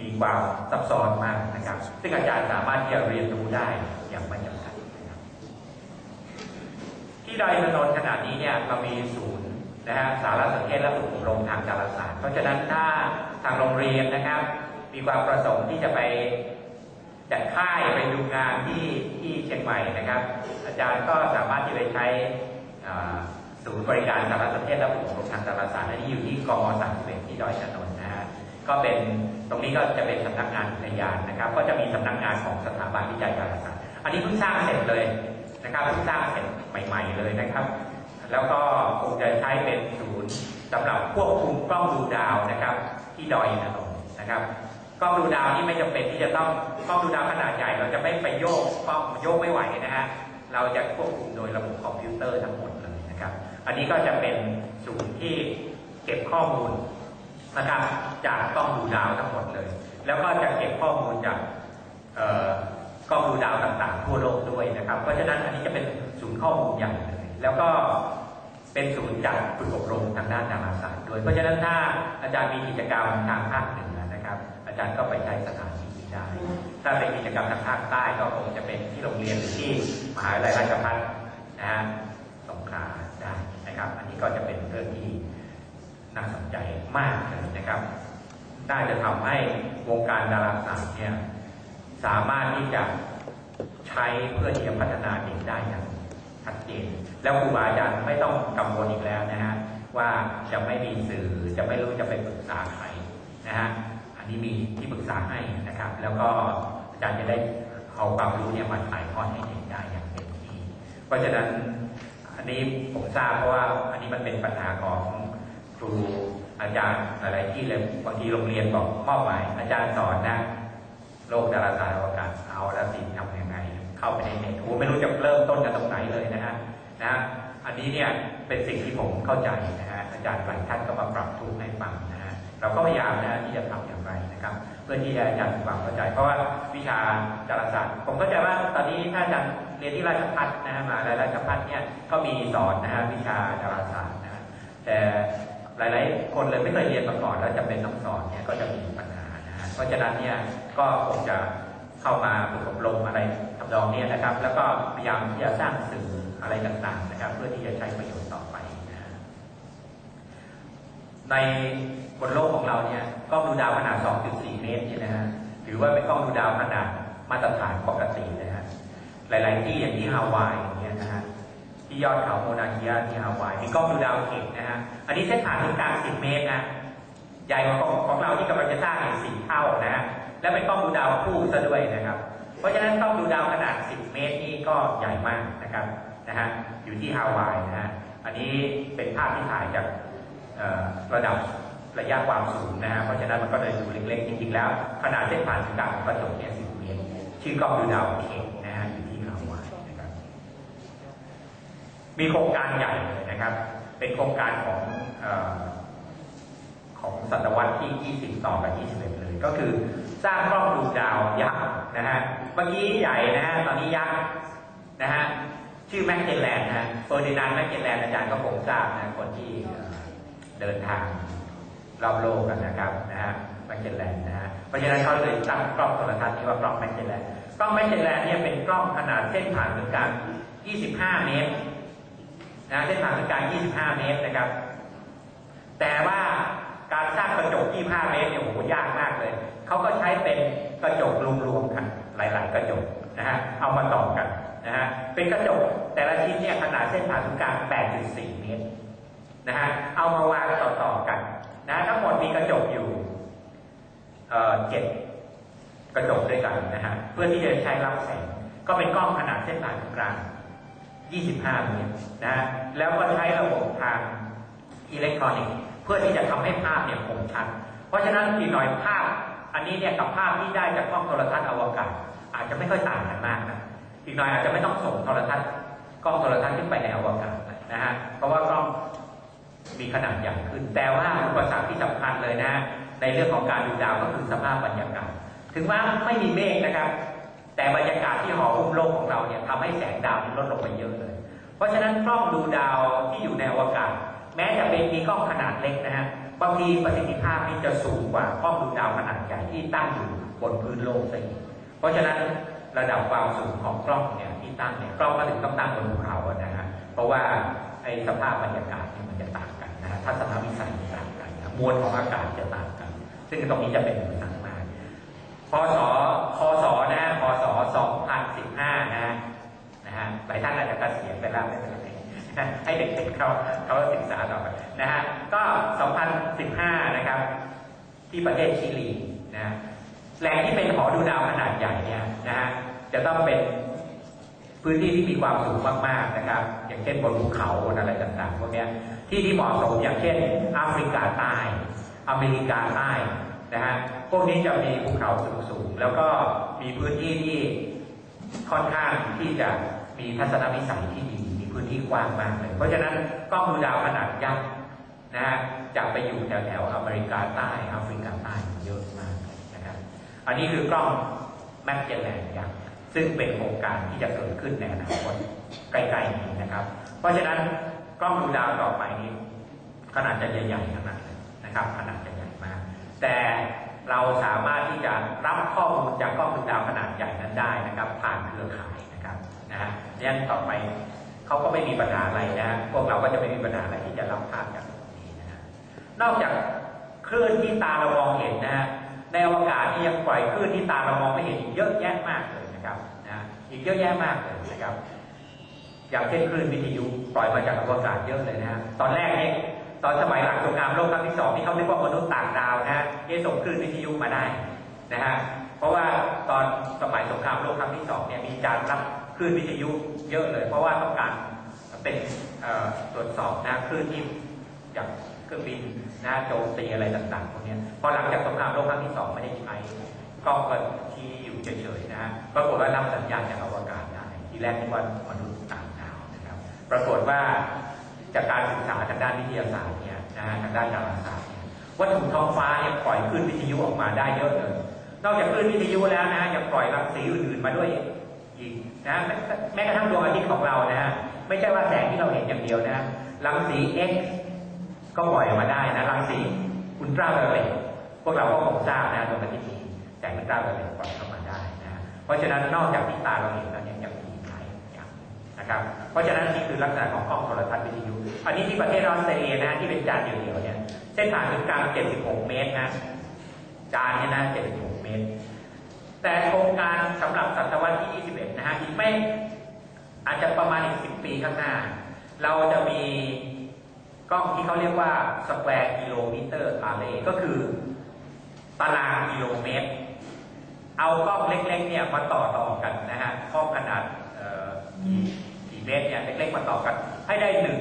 มีความซับซ้อนมากนะครับ ซึ่งอาจารย์สามารถที่จะเรียนรู้ได้อย่างไม่จำกัดนะครับที่ดอยถนนขนาดนี้เนี่ยเรามีศูนย์นะฮะสารสนเทศและฝึกอบรมทางดาราศารเพราะฉะนั้นถ้าทางโรงเรียนนะครับ มีความประสงค์ที่จะไปจัดค่ายไปดูงานที่ที่เชียงใหม่นะครับ อาจารย์ก็สามารถที่ไปใช้ศูนย์บริการสารสนเทศและฝึกอบรมทางดาราศาร์อันนี้อยู่ที่กมสามสิบเอ็ดที่ดอยถนนนะฮะ ก็เป็นตรงนี้ก็จะเป็นสำนักงานอุทยานนะครับ ก็จะมีสำนักงานของสถาบันวิจัยดาราศาสตร์อันนี้เพิ่งสร้างเสร็จเลยนะครับเพิ่งสร้างเสร็จใหม่ ๆเลยนะครับ แล้วก็คงจะใช้เป็นศูนย์สำหรับควบคุมกล้องดูดาวนะครับ ที่ดอยอินทนนท์นะครับกล้องดูดาวนี่ไม่จำเป็นที่จะต้องกล้องดูดาวขนาดใหญ่เราจะไม่ไปโยกกล้องโยกไม่ไหวนะฮะเราจะควบคุมโดยระบบคอมพิวเตอร์ทั้งหมดเลยนะครับ อันนี้ก็จะเป็นศูนย์ที่เก็บข้อมูล นะครับ จากกล้องดูดาวทั้งหมดเลย แล้วก็จะเก็บข้อมูลจากกล้องดูดาวต่างๆ ทั่วโลกด้วยนะครับ เพราะฉะนั้นอันนี้จะเป็นศูนย์ข้อมูลใหญ่เลยแล้วก็เป็นศูนย์จัดฝึกอบรมทางด้านดาราศาสตร์ด้วยเพราะฉะนั้นถ้าอาจารย์มีกิจกรรมทางภาคเหนือนะครับ อาจารย์ก็ไปใช้สถานที่นี้ได้ ถ้าเป็นกิจกรรมทางภาคใต้ก็คงจะเป็นที่โรงเรียนหรือที่มหาวิทยาลัยราชภัฏนะฮะสงขลาได้นะครับ อันนี้ก็จะเป็นเรื่องที่ น่าสนใจมากเลยนะครับได้จะทำให้วงการดาราศาสตร์เนี่ยสามารถที่จะใช้เพื่อที่จะพัฒนาเด็กได้อย่างชัดเจน แล้วครูบาอาจารย์ไม่ต้องกังวลอีกแล้วนะฮะว่าจะไม่มีสื่อจะไม่รู้จะไปปรึกษาใครนะฮะอันนี้มีที่ปรึกษาให้นะครับ แล้วก็อาจารย์จะได้เอาความรู้เนี่ยมาถ่ายทอดให้เด็กได้อย่างเต็มที่ เพราะฉะนั้นอันนี้ผมทราบเพราะว่าอันนี้มันเป็นปัญหาของ ครูอาจารย์หลายที่เลยบางทีโรงเรียนบอกมอบหมายอาจารย์สอนนะโลกดาราศาสตร์อวกาศเอาแล้วสิทำยังไง เข้าไปในเน็ตโอ้ไม่รู้จะเริ่มต้นกันตรงไหนเลยนะฮะนะอันนี้เนี่ยเป็นสิ่งที่ผมเข้าใจนะฮะอาจารย์หลายท่านก็มาปรับทุกให้ฟังนะฮะเราก็พยายามนะที่จะทำอย่างไรนะครับ เพื่อที่จะอาจารย์ความเข้าใจ เพราะว่าวิชาดาราศาสตร์ ผมเข้าใจว่าตอนนี้ถ้าอาจารย์เรียนที่ราชพัฒนะฮะมาราชพัฒเนี่ยก็มีสอนนะฮะวิชาดาราศาสตร์นะแต่ หลาย ๆ คนเลยไม่เคยเรียนมาก่อนแล้วจะเป็นต้องสอนเนี่ยก็จะมีปัญหานะฮะเพราะฉะนั้นเนี่ยก็คงจะเข้ามาฝึกอบรมอะไรทำนองนี้นะครับ แล้วก็พยายามที่จะสร้างสื่ออะไรต่างๆนะครับ เพื่อที่จะใช้ประโยชน์ต่อไปนะในบนโลกของเราเนี่ยกล้องดูดาวขนาด 2.4 เมตรเนี่ยนะฮะถือว่าเป็นกล้องดูดาวขนาดมาตรฐานปกติเลยฮะหลาย ๆ ที่อย่างที่ฮาวายอย่างเงี้ยนะฮะ ที่ยอดเขาโมนาเกียที่ฮาวายมีกล้องดูดาวเข็มนะฮะอันนี้เส้นผ่านศูนย์กลาง10 เมตรนะใหญ่กว่าของเราที่กำลังจะสร้างอีกสี่เท่านะฮะและเป็นกล้องดูดาวคู่ซะด้วยนะครับ เพราะฉะนั้นกล้องดูดาวขนาด 10 เมตรนี่ก็ใหญ่มากนะครับนะฮะอยู่ที่ฮาวายนะฮะอันนี้เป็นภาพที่ถ่ายจากระดับระยะความสูงนะฮะเพราะฉะนั้นมันก็เลยดูเล็กๆจริงๆแล้ว ขนาดเส้นผ่านศูนย์กลางของกระจกเนี่ย10เมตรชื่อกล้องดูดาวเข็มนะฮะอยู่ที่ฮาวายนะครับ มีโครงการใหญ่เลยนะครับ เป็นโครงการของของศตวรรษที่20ต่อกับ 21 เลย ก็คือสร้างกล้องดูดาวยักษ์นะฮะ เมื่อกี้ใหญ่นะฮะ ตอนนี้ยักษ์นะฮะ ชื่อแมกเจนแลนด์นะฮะเฟอร์ดินานด์แมกเจนแลนด์อาจารย์ก็คงทราบนะคนที่เดินทางรอบโลกกันนะครับนะฮะแมกเจนแลนด์นะฮะ เพราะฉะนั้นเขาเลยตั้งกล้องโทรทัศน์ที่ว่ากล้องแมกเจนแลนด์ กล้องแมกเจนแลนด์เนี่ยเป็นกล้องขนาดเส้นผ่านศูนย์กลาง 25 เมตร นะเส้นผ่านศูนย์กลาง 25 เมตรนะครับ แต่ว่าการสร้างกระจก 25 เมตรเนี่ยโหยากมากเลย เขาก็ใช้เป็นกระจกรวมๆกัน หลายๆ กระจกนะฮะ เอามาต่อกันนะฮะ เป็นกระจกแต่ละชิ้นเนี่ยขนาดเส้นผ่านศูนย์กลาง 8.4 เมตรนะฮะ เอามาวางต่อๆกันนะทั้งหมดมีกระจกอยู่เอ่อเจ็ดกระจกด้วยกันนะฮะ เพื่อที่จะใช้รับแสง ก็เป็นกล้องขนาดเส้นผ่านศูนย์กลาง 25 เมตรนะฮะแล้วก็ใช้ระบบทางอิเล็กทรอนิกส์เพื่อที่จะทำให้ภาพเนี่ยคมชัด เพราะฉะนั้นอีกหน่อยภาพ อันนี้เนี่ยกับภาพที่ได้จากกล้องโทรทัศน์อวกาศ อาจจะไม่ค่อยต่างกันมากนะอีกหน่อยอาจจะไม่ต้องส่งโทรทัศน์กล้องโทรทัศน์ขึ้นไปในอวกาศนะฮะเพราะว่ากล้องมีขนาดใหญ่ขึ้น แต่ว่าอุปสรรคที่สำคัญเลยนะในเรื่องของการดูดาวก็คือสภาพบรรยากาศ ถึงว่าไม่มีเมฆนะครับ แต่บรรยากาศที่ห่อหุ้มโลกของเราเนี่ยทำให้แสงดาวลดลงไปเยอะเลย เพราะฉะนั้นกล้องดูดาวที่อยู่ในอวกาศ แม้จะเป็นมีกล้องขนาดเล็กนะฮะบางทีประสิทธิภาพนี่จะสูงกว่ากล้องดูดาวขนาดใหญ่ที่ตั้งอยู่บนพื้นโลกซะอีกเพราะฉะนั้นระดับความสูงของกล้องเนี่ยที่ตั้งเนี่ยกล้องก็ถึงต้องตั้งบนภูเขานะฮะเพราะว่าไอ้สภาพบรรยากาศเนี่ยมันจะต่างกันนะฮะทัศนวิสัยมันต่างกันมวลของอากาศจะต่างกัน ซึ่งตรงนี้จะเป็นอุปสรรคมา พศคศนะพศ2015นะฮะนะฮะหลายท่านอาจจะเกษียณไปแล้วไม่เป็นไรให้เด็กๆเขาเขาศึกษาต่อไปนะฮะก็ 2015 นะครับ ที่ประเทศชิลีนะแหล่งที่เป็นหอดูดาวขนาดใหญ่เนี่ยนะฮะจะต้องเป็นพื้นที่ที่มีความสูงมากๆนะครับ อย่างเช่นบนภูเขาบนอะไรต่างๆพวกเนี้ยที่ที่เหมาะสมอย่างเช่นแอฟริกาใต้ อเมริกาใต้ นะฮะพวกนี้จะมีภูเขาสูงๆแล้วก็มีพื้นที่ที่ค่อนข้างที่จะมีทัศนวิสัยที่ดีมีพื้นที่กว้างมากเลยเพราะฉะนั้นกล้องดูดาวขนาดยักษ์นะฮะจะไปอยู่แถวๆอเมริกาใต้แอฟริกาใต้เยอะมากนะครับอันนี้คือกล้องแมกเจลแลนยักษ์ซึ่งเป็นโครงการที่จะเกิดขึ้นในอนาคตใกล้ๆนี้นะครับ เพราะฉะนั้นกล้องดูดาวต่อไปนี้ขนาดจะใหญ่ๆขนาดนะครับขนาดจะใหญ่ แต่เราสามารถที่จะรับข้อมูลจากกล้องดูดาวขนาดใหญ่นั้นได้นะครับ ผ่านเครือข่ายนะครับนะฮะนี่ต่อไปเขาก็ไม่มีปัญหาอะไรนะพวกเราก็จะไม่มีปัญหาอะไรที่จะรับภาพจากตรงนี้นะฮะนอกจากคลื่นที่ตาเรามองเห็นนะฮะในอวกาศนี่ยังปล่อยคลื่นที่ตาเรามองไม่เห็นอีกเยอะแยะมากเลยนะครับนะอีกเยอะแยะมากเลยนะครับ อย่างเช่นคลื่นวิทยุปล่อยมาจากอวกาศเยอะเลยนะฮะตอนแรกนี่ ตอนสมัยหลังสงครามโลกครั้งที่สองที่เขาเรียกว่ามนุษย์ต่างดาวนะฮะที่ส่งคลื่นวิทยุมาได้นะฮะเพราะว่าตอนสมัยสงครามโลกครั้งที่สองเนี่ยมีการรับคลื่นวิทยุเยอะเลย เพราะว่าต้องการเป็นตรวจสอบนะคลื่นที่จากเครื่องบินนะโจมตีอะไรต่างๆพวกนี้พอหลังจากสงครามโลกครั้งที่สองไม่ได้ใช้กล้องก็ที่อยู่เฉยๆนะฮะปรากฏว่ารับสัญญาณจากอวกาศได้ทีแรกนึกว่ามนุษย์ต่างดาวนะครับ ปรากฏว่า จากการศึกษาทางด้านวิทยาศาสตร์เนี่ยนะฮะทางด้านดาราศาสตร์เนี่ยวัตถุท้องฟ้าเนี่ยปล่อยคลื่นวิทยุออกมาได้เยอะเลย นอกจากคลื่นวิทยุแล้วนะยังปล่อยรังสีอื่นๆมาด้วยอีกนะแม้แม้กระทั่งดวงอาทิตย์ของเรานะฮะไม่ใช่ว่าแสงที่เราเห็นอย่างเดียวนะรังสี X ก็ปล่อยออกมาได้นะรังสีอุลตราไวโอเลตพวกเราก็คงทราบนะดวงอาทิตย์มีแสงอุลตราไวโอเลตปล่อยเข้ามาได้นะเพราะฉะนั้นนอกจากที่ตาเราเห็นแล้ว นะครับ เพราะฉะนั้นนี่คือลักษณะของกล้องโทรทัศน์วิทยุ อันนี้ที่ประเทศออสเตรเลียนะที่เป็นจานเดียวๆเนี่ยเส้นผ่านศูนย์กลาง 76 เมตรนะจานเนี่ยนะ 76 เมตร แต่โครงการสำหรับศตวรรษที่ 21 นะฮะอีกไม่อาจจะประมาณอีก 10 ปีข้างหน้า เราจะมีกล้องที่เขาเรียกว่า square kilometer array ก็คือตารางกิโลเมตร เอากล้องเล็กๆเนี่ยมาต่อต่อกันนะฮะกล้องขนาด เมตรเนี่ยเล็กๆมาต่อกัน ให้ได้หนึ่ง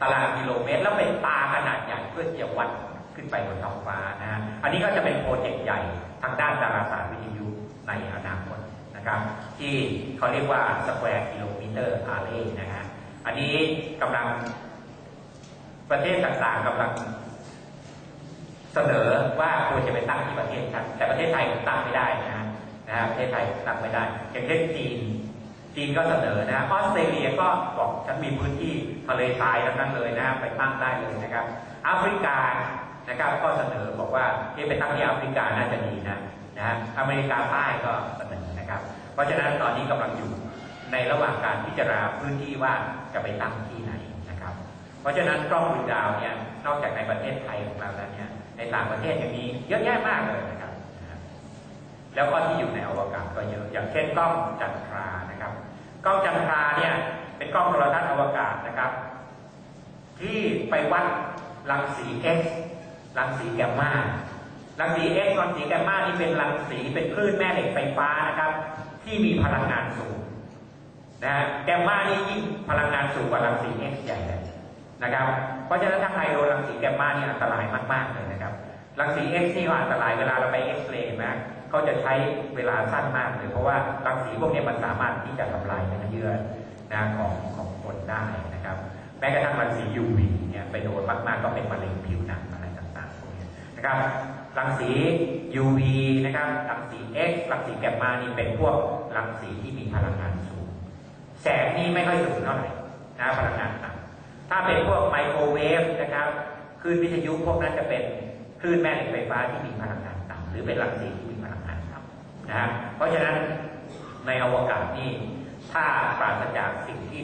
ตารางกิโลเมตร แล้วเป็นตาขนาดใหญ่เพื่อที่จะวัดขึ้นไปบนท้องฟ้านะฮะอันนี้ก็จะเป็นโปรเจกต์ใหญ่ทางด้านดาราศาสตร์วิทยุในอนาคตนะครับ ที่เขาเรียกว่า square kilometer array นะฮะอันนี้กำลังประเทศต่างๆกำลังเสนอว่าควรจะไปตั้งที่ประเทศครับแต่ประเทศไทยตั้งไม่ได้นะฮะนะฮะประเทศไทยตั้งไม่ได้อย่างเช่นจีน จีนก็เสนอนะออสเตรเลียก็บอกฉันมีพื้นที่ทะเลทรายทั้งนั้นเลยนะไปตั้งได้เลยนะครับแอฟริกานะครับก็เสนอบอกว่าที่ไปตั้งที่แอฟริกาน่าจะดีนะนะอเมริกาใต้ก็เสนอนะครับ เพราะฉะนั้นตอนนี้กำลังอยู่ในระหว่างการพิจารณาพื้นที่ว่าจะไปตั้งที่ไหนนะครับ เพราะฉะนั้นกล้องดูดาวเนี่ยนอกจากในประเทศไทยของเราแล้วเนี่ยในต่างประเทศยังมีเยอะแยะมากเลยนะครับ แล้วก็ที่อยู่ในอวกาศก็เยอะ อย่างเช่นกล้องจันทรานะครับ กล้องจันทราเนี่ยเป็นกล้องโทรทัศน์อวกาศนะครับ ที่ไปวัดรังสี X รังสีแกมมารังสี X รังสีแกมมานี่เป็นรังสีเป็นคลื่นแม่เหล็กไฟฟ้านะครับ ที่มีพลังงานสูงนะฮะแกมมานี่ยิ่งพลังงานสูงกว่ารังสี X ใหญ่เลยนะครับ เพราะฉะนั้นถ้าใครโดนรังสีแกมมานี่อันตรายมากๆเลยนะครับ รังสี X นี่อันตรายเวลาเราไปเอ็กซเรย์นะเขาจะใช้เวลาสั้นมากเลยเพราะว่ารังสีพวกนี้มันสามารถที่จะทำลายเนื้อเยื่อนะของของคนได้นะครับ แม้กระทั่งรังสี UV เนี่ยไปโดนมากๆก็เป็นมะเร็งผิวหนังอะไรต่างๆพวกนี้นะครับรังสี UV นะครับรังสี X รังสีแกมมานี่เป็นพวกรังสีที่มีพลังงานสูง แสงนี่ไม่ค่อยสูงเท่าไหร่นะพลังงานต่ำถ้าเป็นพวกไมโครเวฟนะครับคลื่นวิทยุพวกนั้นจะเป็น คลื่นแม่เหล็กไฟฟ้าที่มีพลังงานต่ำหรือเป็นรังสีที่มีพลังงานต่ำนะฮะเพราะฉะนั้นในอวกาศนี่ถ้าปราศจากสิ่งที่